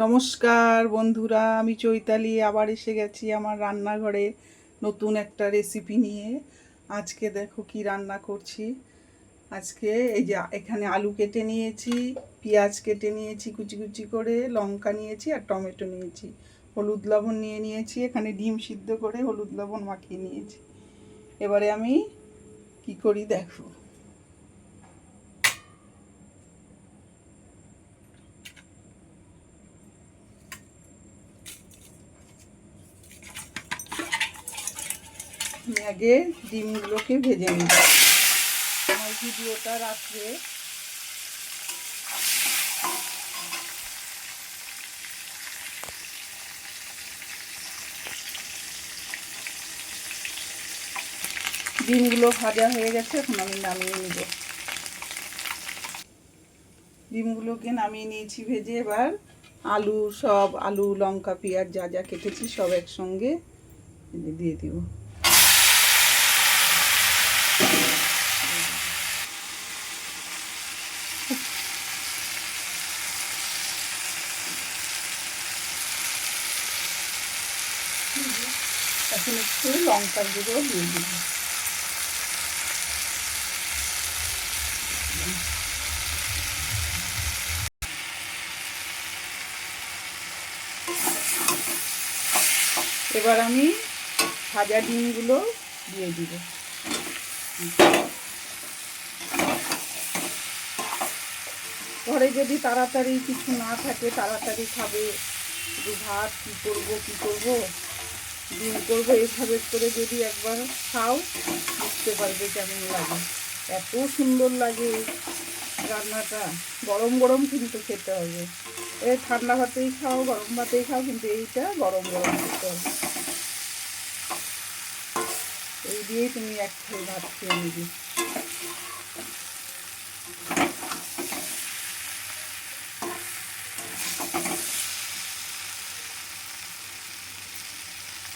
নমস্কার বন্ধুরা, আমি চৈতালি, আবার এসে গেছি আমার রান্নাঘরে নতুন একটা রেসিপি নিয়ে। আজকে দেখো কি রান্না করছি। আজকে এই যে এখানে আলু কেটে নিয়েছি, পেঁয়াজ কেটে নিয়েছি কুচি কুচি করে, লঙ্কা নিয়েছি আর টমেটো নিয়েছি। হলুদ লবণ নিয়ে নিয়েছি, এখানে ডিম সিদ্ধ করে হলুদ লবণ মাখিয়ে নিয়েছি। এবারে আমি কি করি দেখো। আগে ডিমগুলোকে ভেজে নিব আমার ভিডিওটা রাত্রে ডিমগুলো ভাজা হয়ে গেছে, এখন আমি নামিয়ে নিব। ডিমগুলোকে নামিয়ে নিয়েছি ভেজে এবার আলু, সব আলু, লঙ্কা, পেঁয়াজ যা যা কেটেছি সব একসঙ্গে দিয়ে দিব। এখন একটু লঙ্কার গুঁড়ো দিয়ে দিব। এবার আমি ভাজা ডিমগুলো দিয়ে দিব। ঘরে যদি তাড়াতাড়ি কিছু না থাকে, তাড়াতাড়ি খাবে। শুধু ভাত কী করব কী করব? ডিম করব, এভাবে করে যদি একবার খাও, বুঝতে পারবে কেমন লাগে। এত সুন্দর লাগে রান্নাটা। গরম গরম কিন্তু খেতে হবে। এ, ঠান্ডা ভাতেই খাও, গরম ভাতেই খাও, কিন্তু এইটা গরম গরম খেতে হবে। এই দিয়েই তুমি এক ভাত খেয়ে নিবি।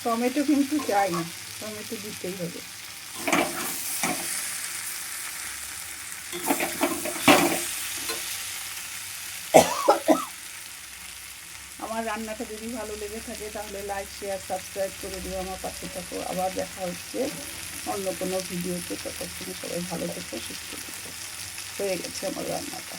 টমেটো কিন্তু চাই না, টমেটো দিতেই হবে। আমার রান্নাটা যদি ভালো লেগে থাকে, তাহলে লাইক শেয়ার সাবস্ক্রাইব করে দিও, আমার পাশে থাকো। আবার দেখা হচ্ছে অন্য কোনো ভিডিওতে ততক্ষণ সবাই ভালো থেকো, সুস্থ থেকো। হয়ে গেছে আমার রান্নাটা।